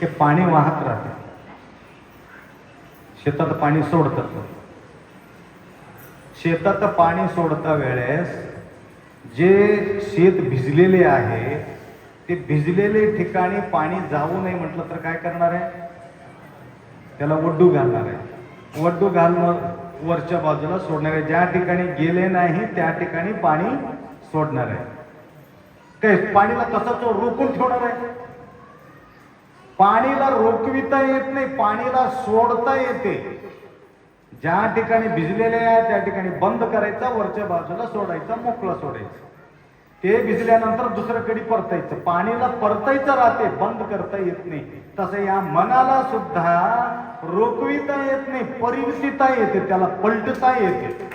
हे पाणी वाहत राहते. शेतात पाणी सोडतात शेतात पाणी सोडता वेळेस जे शेत भिजलेले आहे ते भिजलेले ठिकाणी पाणी जाऊ नये म्हटलं तर काय करणार आहे? त्याला वड्डू घालणार आहे. वड्डू घालणं वरच्या बाजूला सोडणार आहे. ज्या ठिकाणी गेले नाही त्या ठिकाणी पाणी सोडणार आहे. काय पाणीला तसंच रोखून ठेवणार आहे. पाणीला रोखविता येत नाही पाणीला सोडता येते. ज्या ठिकाणी भिजलेले आहे त्या ठिकाणी बंद करायचा वरच्या बाजूला सोडायचा मोकळं सोडायचं. ते भिजल्यानंतर दुसऱ्याकडे परतायचं. पाणीला परतायचं राहते बंद करता येत नाही. तसं या मनाला सुद्धा रोखविता येत नाही परिवर्तिता येते त्याला पलटता येते.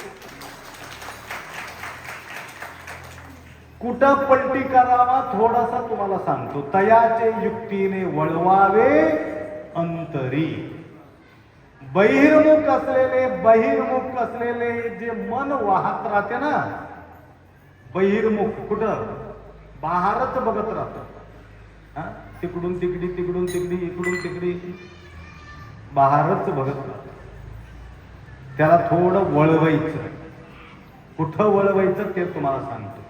कुठं पलटी करावा थोडासा तुम्हाला सांगतो. तयाचे युक्तीने वळवावे अंतरी. बहिर्मुख असलेले बहिर्मुख असलेले जे मन वाहत राहते ना बहिर्मुख कुठं? बाहेरच बघत राहत. हा? तिकडून तिकडी तिकडून तिकडी इकडून तिकडी. बाहेरच बघत राहत. त्याला थोडं वळवायचं. कुठं वळवायचं ते तुम्हाला सांगतो.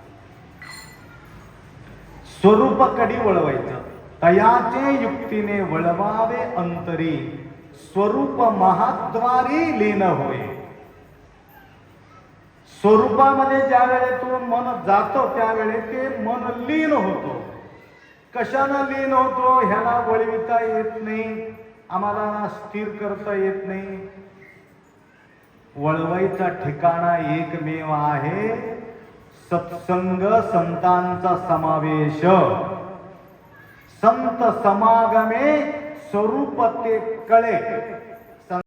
स्वरूपाकडे वळवायचं. तयाचे युक्तीने वळवावे अंतरी स्वरूप महाद्वारी लीन होय. स्वरूपामध्ये ज्या वेळे तो मन जातो त्यावेळे ते मन लीन होतो. कशानं लीन होतो? ह्याला वळविता येत नाही. आम्हाला स्थिर करता येत नाही. वळवायचा ठिकाणा एकमेव आहे. सत्संग संतांचा समावेश. संत समागमे स्वरूप ते कळे.